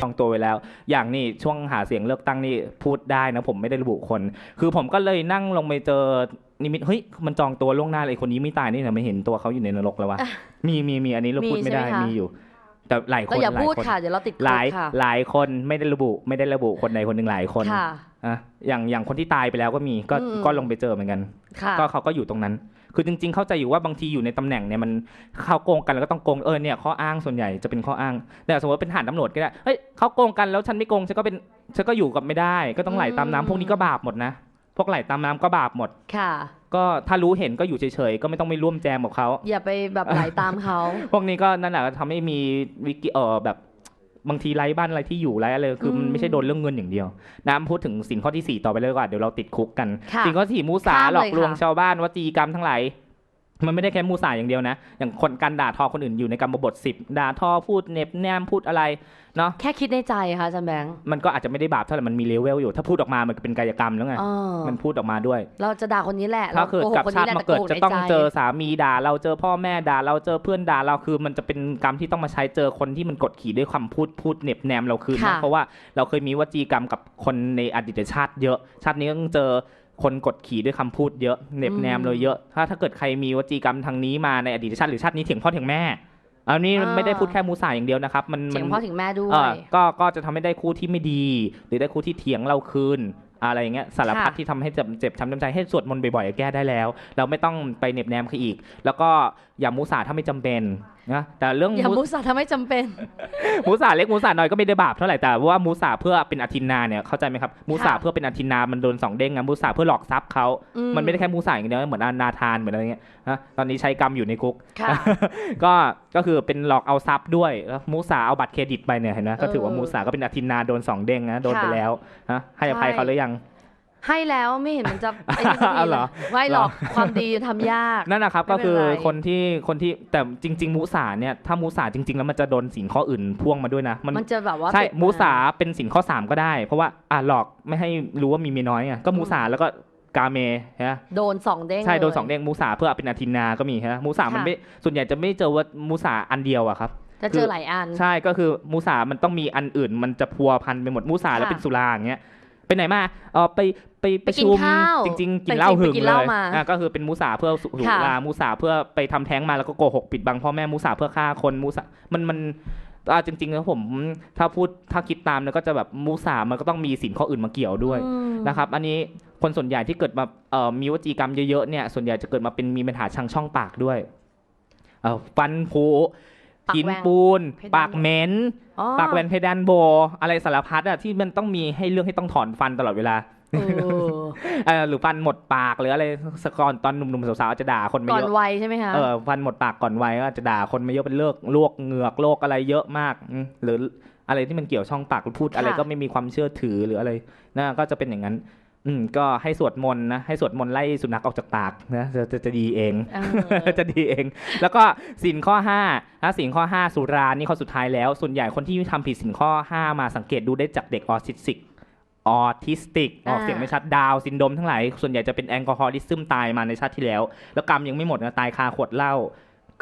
จองตัวไว้แล้ว อย่างนี่ช่วงหาเสียงเลือกตั้งนี่พูดได้นะผมไม่ได้ระบุคน คือผมก็เลยนั่งลงไปเจอนิมิตเฮ้ยมันจองตัวล่วงหน้าเลยคนนี้ไม่ตายนี่ทำไมเห็นตัวเขาอยู่ในนรกแล้ววะอะมีมีมีอันนี้เราพูดมีไม่ได้ใช่ไหมคะมีอยู่แต่หลายคเรานอย่าหลายพูดคนค่ะเดี๋ยวเราติดคุหกลายค่ะหลายคนไม่ได้ระบุ ไม่ได้ระบุคนใดคนหนึ่งหลายคนค่ะอะอย่างอย่างคนที่ตายไปแล้วก็มีก็อืมก็ลงไปเจอเหมือนกันค่ะก็เขาก็อยู่ตรงนั้น คือจริง ๆ เข้าใจอยู่ว่าบางทีอยู่ในตำแหน่งเนี่ยมันเข้าโกงกันแล้วก็ต้องโกงเออเนี่ยข้ออ้างส่วนใหญ่จะเป็นข้ออ้าง แต่สมมติว่าเป็นทหารตำรวจก็ได้เฮ้ยเขาโกงกันแล้วฉันไม่โกงฉันก็เป็นฉันก็อยู่กับไม่ได้ ก็ต้องไหลตามน้ำอืมพวกนี้ก็บาปหมดนะพวกไหลตามน้ำก็บาปหมด ค่ะ ก็ถ้ารู้เห็นก็อยู่เฉยๆ ก็ไม่ต้องไปร่วมแจมกับเขา อย่าไปแบบไหลตามเขา พวกนี้ก็นั่นแหละทำให้มีวิกิเออแบบ บางทีไร้บ้านอะไรที่อยู่ไร้อะไรคือมันอืมไม่ใช่โดนเรื่องเงินอย่างเดียวน้ำพูดถึงสินข้อที่สี่ต่อไปเลยดีกว่าเดี๋ยวเราติดคุกกันค่ะสิ่งข้อที่สี่มูสาข้ามเลยหลอกลวงค่ะชาวบ้านวจีกรรมทั้งหลาย มันไม่ได้แค่มูสาอย่างเดียวนะ อย่างคนการด่าทอคนอื่นอยู่ในกรรมบทสิบด่าทอพูดเหน็บแนมพูดอะไรเนาะแค่คิดในใจค่ะอาจารย์แบงค์มันก็อาจจะไม่ได้บาปเท่าไหร่มันมีเลเวลอยู่ ถ้าพูดออกมามันก็เป็นกายกรรมแล้วไงเออมันพูดออกมาด้วย เราจะด่าคนนี้แหละถ้าเกิดโหกับคนชานี้ติแหละมาเกิดโหจะในต้องใจเจอสามีด่า เราเจอพ่อแม่ด่าเราเจอเพื่อนด่าเราคือมันจะเป็นกรรมที่ต้องมาใช้เจอคนที่มันกดขี่ด้วยคำพูดพูดเหน็บแนมเราคืนนะค่ะเพราะว่าเราเคยมีวจีกรรมกับคนในอดีตชาติเยอะ ชาตินี้ก็ต้องเจอ คนกดขี่ด้วยคำพูดเยอะเหน็บแนมเราเยอะ ถ้าถ้าเกิดใครมีวจีกรรมทางนี้มาในอดีตชาติหรือชาตินี้เถียงพ่อเถียงแม่อันนี้มันไม่ได้พูดแค่มูสาอย่างเดียวนะครับ มันเสียงมันพ่อถึงแม่ด้วเอ่อยก็ก็จะทำให้ได้คู่ที่ไม่ดี หรือได้คู่ที่เถียงเราคืนอะไรอย่างเงี้ยสารพัดค่ะที่ทำให้เจ็บเจ็บช้ำน้ำใจให้สวดมนต์บ่อยๆแก้ได้แล้ว เราไม่ต้องไปเหน็บแนมเขาอีก แล้วก็อย่ามุสาถ้าไม่จำเป็น นะแต่เรื่องอย่ามุมุสาถ้าไม่จำเป็นมุสาเล็กมุสาน้อยก็ไม่ได้บาปเท่าไหร่แต่ว่ามุสาเพื่อเป็นอธินนาเนี่ยเข้าใจไหมครับมุสาค่ะเพื่อเป็นอธินนามันโดนสองเด้งนะมุสาเพื่อหลอกทรัพย์เขาอืมันไม่ได้แค่มุสาอย่างเดียวนะเหมือนอนาทานเหมือนอะไรเงี้ยนะตอนนี้ใช้กรรมอยู่ในคุกค่ะก็ก็คือเป็นหลอกเอาทรัพย์ด้วยแล้วมูสาเอาบัตรเครดิตไปเนี่ยเห็นไหมก็ถือว่าเออมูสาก็เป็นอธินาโดนสองเด้งนะโดนไปค่ะแล้วนะให้อภัยใช่เขาหรือยัง ให้แล้วไม่เห็นมันจะไอ้นี่สักทีเอาเหเลรอยไม่หรอกความดีทำยาก นั่นนะครับไม่ก็เป็นคือไร คนที่คนที่แต่จริง ๆ มูสาเนี่ยถ้ามูสาจริง ๆ แล้วมันจะโดนสินข้ออื่นพ่วงมาด้วยนะ มันมันจะแบบว่าใช่ติดมูสาเป็นสินข้อสามก็ได้ เพราะว่าอ่าหลอกไม่ให้รู้ว่ามีเมียน้อยไงก็มูสาแล้วก็กาเมฮะโดนสองเด้งใช่โดนลยสองเด้งมูสาเพื่อเป็นอธินาก็มีฮะมูสามันค่ะไม่ส่วนใหญ่จะไม่เจอว่ามูสาอันเดียวอะครับ จะเจอหลายอัน ใช่ก็คือมูสามันต้องมีอันอื่นมันจะพัวพันไปหมดมูสาแล้วค่ะ เป็นสุราอย่างเงี้ยไปไหนมาเออไป ไปไปประกินชุมข้าวจริง ๆ กิแต่นเหล้าจริงๆหึงไปกินเลเหล้ายมาอะก็คือเป็นมูสาเพื่อสุค่ะรามูสาเพื่อไปทำแท้งมาแล้วก็โกหกปิดบังพ่อแม่มูสาเพื่อฆ่าคนมูสามันมันอ่าจริงๆแล้วผมถ้าพูดถ้าคิดตามเนี่ยก็จะแบบมูสามันก็ต้องมีสินข้ออื่นมาเกี่ยวด้วยอืมนะครับอันนี้คนส่วนใหญ่ที่เกิดมาเอ่อมีวจีกรรมเยอะๆเนี่ยส่วนใหญ่จะเกิดมาเป็นมีปัญหาทางช่องปากด้วยเอ่อฟันผุปากหินแหว่งปูนเพดานปากเหม็นอ๋อปากแหวนเพดานโบ อะไรสารพัดอะที่มันต้องมีให้เรื่องให้ต้องถอนฟันตลอดเวลาเออเออ หรือฟันหมดปากหรืออะไรสก่อนตอนหนุ่มๆสาวๆจะด่าคนไม่ก่อเยนอะวัยใช่ไหมคะเออฟันหมดปากก่อนวัยก็จะด่าคนไม่เยอะเป็นเลิกลวกเหงือกโรคอะไรเยอะมากอืมหรืออะไรที่มันเกี่ยวช่องปากพูดอะไรค่ะก็ไม่มีความเชื่อถือหรืออะไรนะก็จะเป็นอย่างนั้น อืมก็ให้สวดมนต์นะให้สวดมนต์ไล่สุนัขออกจากปากนะจะจะจะดีเองเออจะดีเอง แล้วก็สินข้อ5นะสินข้อ5สุรานี่ข้อสุดท้ายแล้วส่วนใหญ่คนที่ทำผิดสินข้อ5มาสังเกตดูได้จากเด็กออทิสติก ออทิสติก ออกอ่าเสียงไม่ชัดดาวน์ซินโดรมทั้งหลาย ส่วนใหญ่จะเป็นแอลกอฮอลิซึมตายมาในชาติที่แล้ว แล้วกรรมยังไม่หมดนะตายคาขวดเหล้า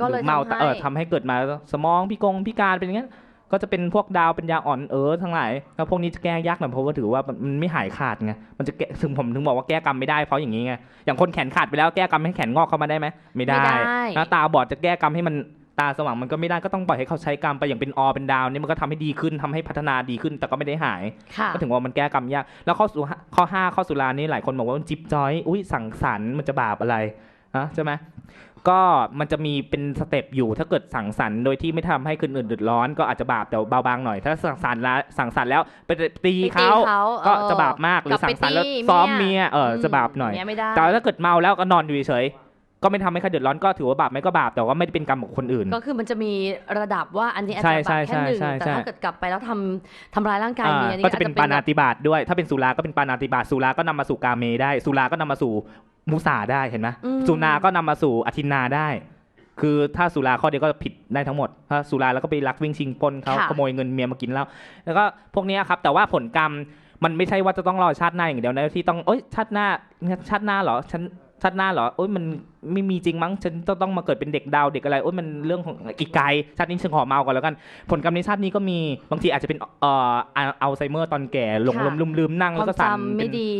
ก็เลยหรือเมาทำให้เออทำให้เกิดมาสมองพิกงพิการเป็นอย่างเงี้ยก็จะเป็นพวกดาวเป็นยาอ่อนเออทั้งหลายแล้วพวกนี้จะแก้ยากหน่อยเพราะว่าถือว่ามันไม่หายขาดไงมันจะแก้ถึงผมถึงบอกว่าแก้กรรมไม่ได้เพราะอย่างนี้ไงอย่างคนแขนขาดไปแล้วแก้กรรมให้แขนงอกเข้ามาได้ไหมไม่ได้ไม่ได้นะตาบอดจะแก้กรรมให้มัน ตาสว่างมันก็ไม่ได้ก็ต้องปล่อยให้เขาใช้กรรมไปอย่างเป็นอเป็นดาวนี่มันก็ทำให้ดีขึ้นทำให้พัฒนาดีขึ้น แต่ก็ไม่ได้หายค่ะก็ถึงว่ามันแก้กรรมยาก แล้วข้อสุข้อห้าข้อสุรานี่หลายคนบอกว่ามันจิบจอยอุ้ยสังสรรค์มันจะบาปอะไรนะใช่ไหมก็มันจะมีเป็นสเต็ปอยู่ถ้าเกิดสังสรรค์โดยที่ไม่ทำให้คนอื่นเดือดร้อน ก็อาจจะบาปแต่เบาบางหน่อย ถ้าสังสรรค์แล้วสังสรรค์แล้วไปตีไปตีเขาเขาก็เออจะบาปมากหรืกลัอบสัไปงสรรค์แล้วตีซ้อมเมีเมียยเออจะบาปหน่อยเไม่ได้แต่ถ้าเกิดเมาแล้วก็นอนอยู่เฉยๆ ก็ไม่ทำให้ใครเดือดร้อนก็ถือว่าบาปไหมก็บาปแต่ว่าไม่ได้เป็นกรรมของคนอื่น ก็คือมันจะมีระดับว่าอันนี้อาจใช่จะใช่บาปแค่หนึ่งใช่ใช่แต่ถ้าเกิดกลับไปแล้วทำทำร้ายร่างกายอ่าเมียนี่ก็จะเป็นอาปานาแบบติบาตด้วย ถ้าเป็นสุราก็เป็นปานาติบาตสุราก็นำมาสู่กาเมได้ สุราก็นำมาสู่มุสาได้เห็นไหมอืมสุนาก็นำมาสู่อธินนาได้ คือถ้าสุราข้อเดียวก็ผิดได้ทั้งหมด ถ้าสุราแล้วก็ไปลักวิ่งชิงปล้นเขาค่ะ ขโมยเงินเมียมากินเหล้าแล้วก็พวกเนี้ยครับ แต่ว่าผลกรรมมันไม่ใช่ว่าจะต้องรอชาติหน้าอย่างเดียวนะที่ต้องเอ้ยชาติหน้าชาติหน้าเหรอฉัน ชาติหน้าเหรอโอ้ยมันไม่มีจริงมั้งฉันต้องต้องมาเกิดเป็นเด็กดาวเด็กอะไรโอ้ยมันเรื่องของอีกไกลชาตินี้ฉันขอเมาก่อนแล้วกัน ผลกรรมในชาตินี้ก็มีบางทีอาจจะเป็นเอ่ออัลอัลไซเมอร์ตอนแก่หลงค่ะลืมลืมลืมนั่งคแล้ววามก็สั่นจำเป็ไม่นดี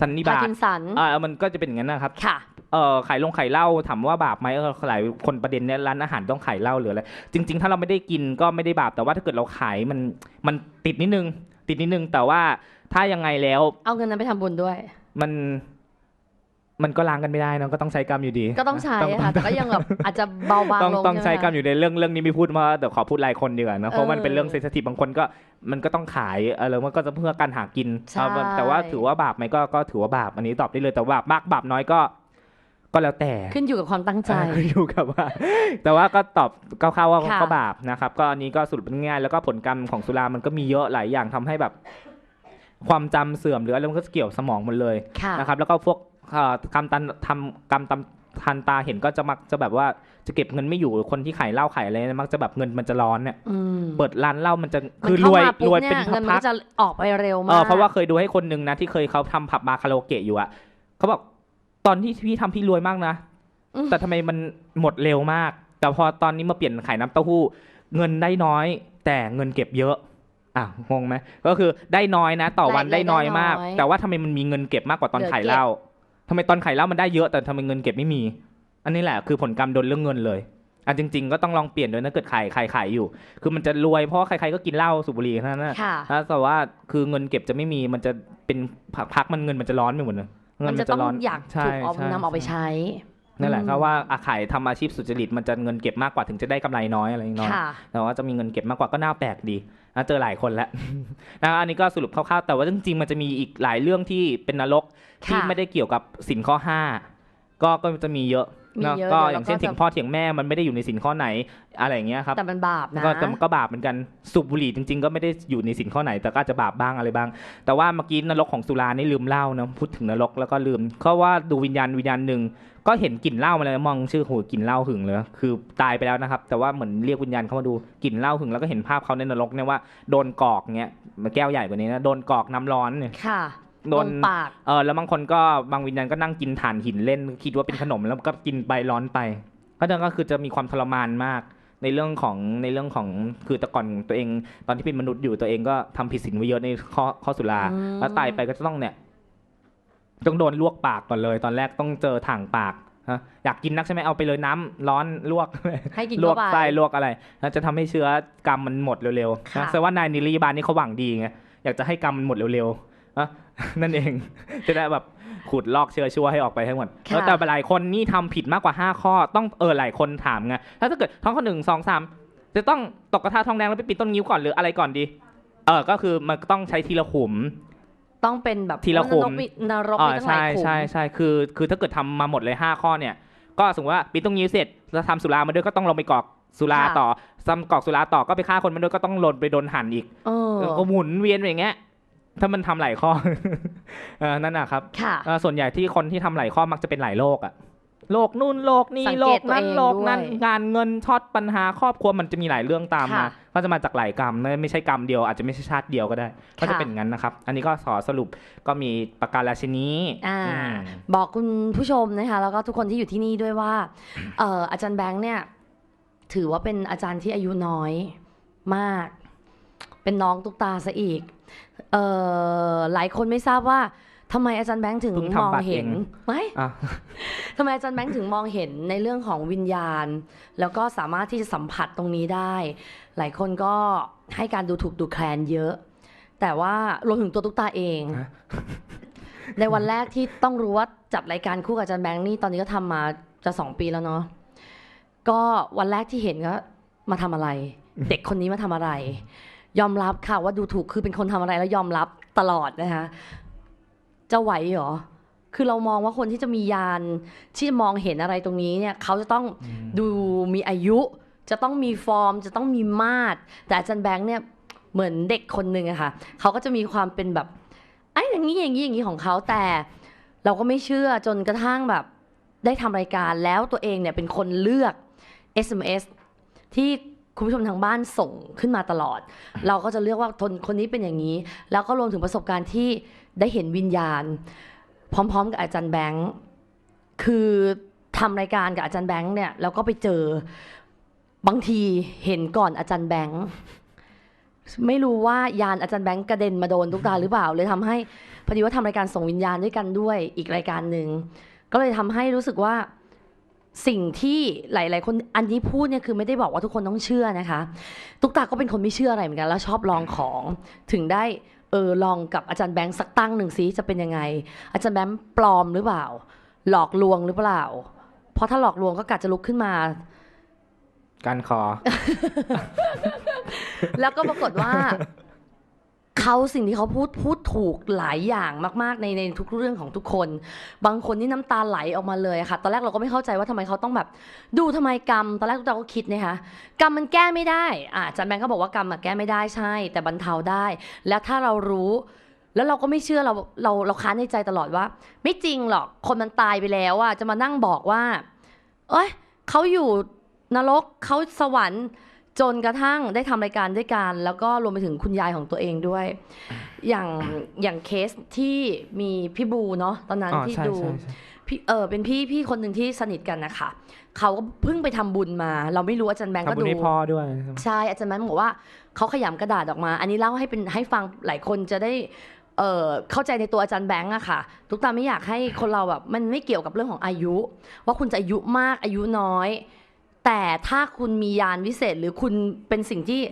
สันนิพาบาร์ตกินสันอ่ามันก็จะเป็นอย่างนั้นนะครับ ค่ะ เออขายลงขายเหล้าถามว่าบาปไหมเออหลายคนประเด็นเนี้ยร้านอาหารต้องขายเหล้าหรืออะไรจริง ๆ ถ้าเราไม่ได้กินก็ไม่ได้บาปแต่ว่าถ้าเกิดเราขายมันมันติดนิดนึง ติดนิดนึงแต่ว่าถ้ายังไงแล้ว เอาเงินนั้นไปทำบุญด้วย มัน มันก็ล้างกันไม่ได้เนอะก็ต้องใช้กรรมอยู่ดี ก็ต้องใช้ต้องค่ะแต่ก็ยังแบบอาจจะเบาบางต้องลงต้องใช้ไหมกรรมคะอยู่ในเรื่องเรื่องนี้ไม่พูดมาแต่ขอพูดรายคนดีกว่านะเพราะมันเออเป็นเรื่องเซนซิทีฟบางคนก็มันก็ต้องขายอะไรมันก็จะเพื่อการหากินใช่เอาแต่ว่าถือว่าบาปไหมก็ก็ถือว่าบาปอันนี้ตอบได้เลยแต่ว่าบาปมากบาปน้อยก็ก็แล้วแต่ขึ้นอยู่กับความตั้งใจเอออยู่กับว่า แต่ว่าก็ตอบคร่าวๆว่าค่ะก็บาปนะครับก็อันนี้ก็สรุปง่ายๆแล้วก็ผลกรรมของสุรามันก็มีเยอะหลายอย่างทำให้แบบ ความจำเสื่อมหรืออะไรมันก็เกี่ยวสมองหมดเลยค่ะนะครับ แล้วก็พวกเอ่อ กรรมตันทำกรรมตำทันตาเห็นก็จะมักจะแบบว่าจะเก็บเงินไม่อยู่คนที่ขายเหล้าขายอะไรเนี่ยมักจะแบบเงินมันจะร้อนเนี่ยอืมเปิดร้านเหล้ามันจะมันคือรเข้าวยมาปุ๊รบวยเนี่เป็นยเงินมันพักก็จะออกไปเร็วเอมาอกเพราะว่าเคยดูให้คนหนึ่งนะที่เคยเขาทำผับบาร์คาราโอเกะอยู่อะเขาบอกตอนที่พี่ทำพี่รวยมากนะอืมแต่ทำไมมันหมดเร็วมาก แต่พอตอนนี้มาเปลี่ยนขายน้ำเต้าหู้ เงินได้น้อย แต่เงินเก็บเยอะอะงงไหมก็คือได้น้อยนะ ต่อวันรายได้น้อยได้น้อยมาก แต่ว่าทำไมมันมีเงินเก็บมากกว่าตอนเหลือขายเก็บเหล้า ทำไมตอนขายเหล้ามันได้เยอะแต่ทำไมเงินเก็บไม่มี อันนี้แหละคือผลกรรมโดนเรื่องเงินเลยอะจริง ๆ ก็ต้องลองเปลี่ยนด้วยนะเกิดขายขายขายอยู่ คือมันจะรวยเพราะว่าใครๆก็กินเหล้าสูบบุหรี่เท่านั้นนะค่ะแล้วแต่ว่าคือเงินเก็บจะไม่มีมันจะเป็นพักพักมันเงินมันจะร้อนไปหมดเลยเงิมันจะต้องอยากใช่ถูกเอาใช่นำเอาไปใช้นั่นแหละอืมเพราะว่าอาขายทำอาชีพสุจริตมันจะเงินเก็บมากกว่าถึงจะได้กำไรน้อยอะไรน้อยค่ะแต่ว่าจะมีเงินเก็บมากกว่าก็น่าแปลกดี นะเจอหลายคนแล้วนะอันนี้ก็สรุปคร่าวๆแต่ว่าจริงๆมันจะมีอีกหลายเรื่องที่เป็นนรกที่ค่ะไม่ได้เกี่ยวกับสินข้อห้าก็ก็จะมีเยอะมีเนาะเยอะก็เดี๋ยวอย่างเช่นเราก็เถียงพ่อเถียงแม่มันไม่ได้อยู่ในสินข้อไหนอะไรอย่างเงี้ยครับแต่มันบาปนะก็แต่มันก็บาปเหมือนกันสูบบุหรี่จริง ๆ ก็ไม่ได้อยู่ในสินข้อไหนแต่ก็อาจจะบาปบ้างอะไรบ้าง แต่ว่าเมื่อกี้นรกของสุรานี่ลืมเล่านะพูดถึงนรกแล้วก็ลืมเพราะว่าดูวิญญาณวิญญาณหนึ่ง ก็เห็นกลิ่นเหล้ามาเลยมองชื่อโหกลิ่นเหล้าหึงเลยคือตายไปแล้วนะครับ แต่ว่าเหมือนเรียกวิญญาณเข้ามาดูกลิ่นเหล้าหึงแล้วก็เห็นภาพเขาในนรกเนี่ยว่าโดนกอกเงี้ยแก้วใหญ่กว่านี้นะโดนกอกน้ำร้อนเนี่ยค่ะโดโดนนปากเออแล้วบางคนก็บางวิญญาณก็นั่งกินถ่านหินเล่น คิดว่าเป็นขนมแล้วก็กินไปร้อนไปก็นั่นก็คือจะมีความทรมานมากในเรื่องของในเรื่องของคือแต่ก่อนตัวเอง ตอนที่เป็นมนุษย์อยู่ตัวเองก็ทำผิดศีลไว้เยอะในข้อข้อสุราอืมแล้วตายไปก็จะต้องเนี่ย ต้องโดนลวกปากก่อนเลย ตอนแรกต้องเจอถ่างปากฮะอยากกินนักใช่ไหมเอาไปเลยน้ำร้อนลวกให้กินลวเข้ากไปไส้ลวกอะไรแล้วจะทำให้เชื้อกรรมมันหมดเร็วๆค่ะนะแสดงว่านายนิริบาลนี่เขาหวังดีไงอยากจะให้กรรมมันหมดเร็วๆอะนั่นเองจะได้แบบขุดลอกเชื้อชั่วให้ออกไปให้หมดค่ะแล้วแต่หลายคนนี่ทำผิดมากกว่า 5 ข้อ ต้องเออหลายคนถามไงแล้วถ้าเกิดท้องข้อหนึ่งสองสามจะต้องตกกระทะทองแดงแล้วไปปิดต้นนิ้วก่อนหรืออะไรก่อนดี เออก็คือมันต้องใช้ทีละขุม ต้องเป็นแบบทีละขุมนรกมีนรกอ่ามีตั้งหลาใช่ยขุมใช่ใช่คือ คือถ้าเกิดทำมาหมดเลย 5 ข้อเนี่ย ก็สมมติว่าปิดตรงนี้วเสร็จแล้วทำสุรามาด้วยก็ต้องลงไปกรอกสุราค่ะต่อซ้ำกรอกสุราต่อก็ไปฆ่าคนมาด้วยก็ต้องหล่นไปโดนหั่นอีกเออแล้วก็หมุนเวียนไปอย่างเงี้ยถ้ามันทำหลายข้อเออนั่นนะครับค่ะเอ่อส่วนใหญ่ที่คนที่ทำหลายข้อมักจะเป็นหลายโรคอะโรคนู่นโรคนี่สังโรเกคตตัวนั้นเองโรคนั้นด้วยงานเงินช็อตปัญหาครอบครัวมันจะมีหลายเรื่องตามมาค่ะ ก็จะมาจากหลายกรรมนะไม่ใช่กรรมเดียวอาจจะไม่ใช่ชาติเดียวก็ได้ ก็จะค่ะเป็นอย่างนั้นนะครับ อันนี้ก็ขอสรุปก็มีประการราชินีอ่าอืมบอกคุณผู้ชมนะคะแล้วก็ทุกคนที่อยู่ที่นี่ด้วยว่าเอ่ออาจารย์แบงค์เนี่ยถือว่าเป็นอาจารย์ที่อายุน้อยมาก เป็นน้องตุ๊กตาซะอีกเอ่อหลายคนไม่ทราบว่า ทำไมอาจารย์แบงค์ถึงเพิ่งมทำองบัตรเห็นเองไหมอะทำไมอาจารย์แบงค์ถึงมองเห็นในเรื่องของวิญญาณ แล้วก็สามารถที่จะสัมผัสตรงนี้ได้ หลายคนก็ให้การดูถูกดูแคลนเยอะ แต่ว่ารวมถึงตัวตุ๊กตาเองฮะในวันแรกที่ต้องรู้ว่าจัดรายการคู่กับอาจารย์แบงค์นี่ตอนนี้ก็ทำมาจะสองปีแล้วเนาะก็วันแรกที่เห็นก็มาทำอะไร เด็กคนนี้มาทำอะไร ยอมรับค่ะว่าดูถูกคือเป็นคนทำอะไรแล้วยอมรับตลอดนะคะ จะไหวเหรอ คือเรามองว่าคนที่จะมียานที่จะมองเห็นอะไรตรงนี้เนี่ยเขาจะต้องดูมีอายุ จะต้องมีฟอร์ม จะต้องมีมาตร แต่อาจารย์แบงค์เนี่ยเหมือนเด็กคนหนึ่งอะค่ะเขาก็จะมีความเป็นแบบไอ้อย่างนี้อย่างนี้อย่างนี้ของเขาแต่เราก็ไม่เชื่อจนกระทั่งแบบได้ทำรายการแล้วตัวเองเนี่ยเป็นคนเลือก SMS ที่ คุณผู้ชมทางบ้านส่งขึ้นมาตลอด เราก็จะเลือกว่าทนคนนี้เป็นอย่างนี้ แล้วก็รวมถึงประสบการณ์ที่ได้เห็นวิญญาณ พร้อม ๆ กับอาจารย์แบงค์คือทำรายการกับอาจารย์แบงค์เนี่ยแล้วก็ไปเจอบางทีเห็นก่อนอาจารย์แบงค์ไม่รู้ว่ายานอาจารย์แบงค์กระเด็นมาโดนทุกตาหรือเปล่า เลยทำให้พอดีว่าทำรายการส่งวิญญาณด้วยกันด้วยอีกรายการหนึ่งก็เลยทำให้รู้สึกว่า สิ่งที่หลายๆ คนอันนี้พูดเนี่ยคือไม่ได้บอกว่าทุกคนต้องเชื่อนะคะ ตุ๊กตาก็เป็นคนไม่เชื่ออะไรเหมือนกัน แล้วชอบลองของถึงได้เออลองกับอาจารย์แบงค์สักตั้งหนึ่งซิจะเป็นยังไง อาจารย์แบงค์ปลอมหรือเปล่า หลอกลวงหรือเปล่า เพราะถ้าหลอกลวงก็กะจะลุกขึ้นมาการคอ แล้วก็ปรากฏว่า เขาสิ่งที่เขาพูดพูดถูกหลายอย่างมากๆในในทุกเรื่องของทุกคน บางคนนี่น้ำตาไหลออกมาเลยค่ะ ตอนแรกเราก็ไม่เข้าใจว่าทำไมเขาต้องแบบ ดูทำไมกรรม ตอนแรกเราก็คิดนะคะกรรมมันแก้ไม่ได้อ่าจารย์แบงก์ก็บอกว่ากรรมแก้ไม่ได้ใช่ แต่บรรเทาได้ แล้วถ้าเรารู้แล้วเราก็ไม่เชื่อเราเราเราค้านในใจตลอดว่า ไม่จริงหรอกคนมันตายไปแล้วอะจะมานั่งบอกว่า เอ้ยเขาอยู่นรกเขาสวรรค์ จนกระทั่งได้ทำรายการด้วยกัน แล้วก็รวมไปถึงคุณยายของตัวเองด้วย อย่างอย่างเคสที่มีพี่บูเนาะตอนนั้นอ๋อที่ใช่ดู ใช่ใช่พี่เออเป็นพี่พี่คนหนึ่งที่สนิทกันนะคะเขาก็เพิ่งไปทำบุญมา เราไม่รู้อาจารย์แบงก์ก็ทำบุญดู ให้พ่อด้วยใช่อาจารย์แบงค์บอกว่าเขาขยำกระดาษออกมา อันนี้เล่าให้เป็นให้ฟังหลายคนจะได้เอ่อเข้าใจในตัวอาจารย์แบงค์อะค่ะ ทุกตาไม่อยากให้คนเราแบบมันไม่เกี่ยวกับเรื่องของอายุ ว่าคุณจะอายุมากอายุน้อย แต่ถ้าคุณมียานวิเศษหรือคุณเป็นสิ่งที่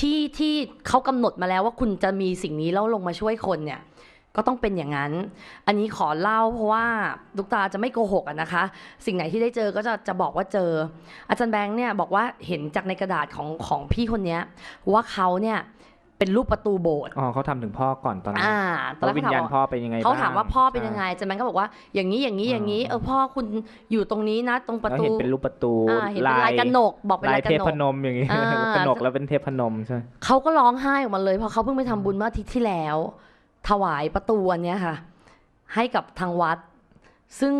ที่ที่เขากำหนดมาแล้วว่าคุณจะมีสิ่งนี้แล้วลงมาช่วยคนเนี่ยก็ต้องเป็นอย่างนั้น อันนี้ขอเล่าเพราะว่าลูกตาจะไม่โกหกนะคะ สิ่งไหนที่ได้เจอก็จะจะบอกว่าเจอ อาจารย์แบงค์เนี่ยบอกว่าเห็นจากในกระดาษของของพี่คนนี้ว่าเขาเนี่ย เป็นรูปประตูโบสถ์อ๋อเขาทำถึงพ่อก่อนตอนนั้นอ่าตอนแรว่ากวิญเขาถามญาณว่าพ่อเป็นยังไงเขาบ้งถามว่าพ่อเป็นยังไงใช่อาจารย์แบงค์ก็บอกว่าอย่างนี้อย่างนี้อย่างนี้อ่าเออพ่อคุณอยู่ตรงนี้นะ ตรงประแล้วตูเห็นเป็นรูปประตูอ่าเห็นเป็นลายกระหนกบอกเป็นลาลายยกเทระหนพกนมอย่างงี้อ่ากระหนกแล้วเป็นเทพนมใช่เขาก็ร้องไห้ออกมาเลยเพราะเขาเพิ่งไปทำบุญเมื่ออาทิตย์ที่แล้ว ถวายประตูอันเนี้ยค่ะ ให้กับทางวัด ซึ่ง